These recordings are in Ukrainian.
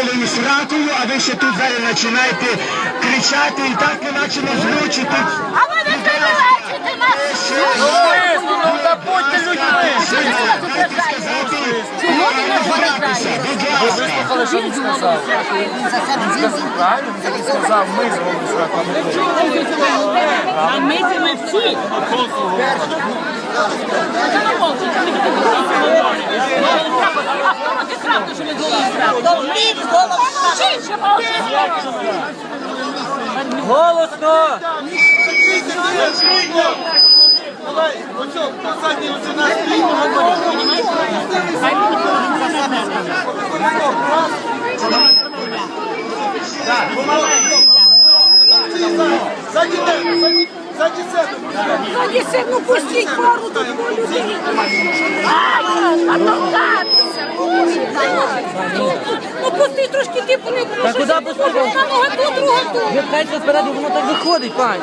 полем з ракою, а ви ще тут зараз починаєте кричати і так іначе не злючити. А ви не звинувачуєте нас! Ну, та будьте людьми! Чому ви нас Збиратися, будь ласка. Але що він сказав? Правильно, він сказав, ми зробимо сраку. А ми це ми всі! А себе. Тоді сину пустіть пару до людей. Ну пусти трошки ти не Та куди пустити? На ногу тут, друга тут. Ви спереду, воно так виходить, пані.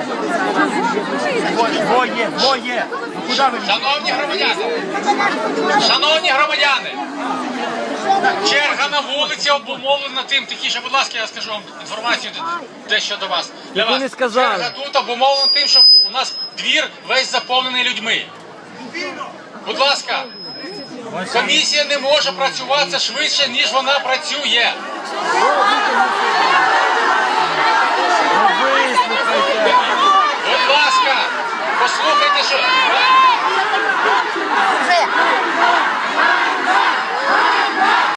Двоє, двоє. Куди ви? Шановні громадяни, шановні громадяни, черга на вулиці обумовлена тим, тихіше, будь ласка, я скажу вам інформацію дещо до вас. Для Яку вас. не сказали. Черга тут обумовлена тим, що у нас двір весь заповнений людьми. Будь ласка, Комісія не може працювати швидше, ніж вона працює. Будь ласка, послухайте, що.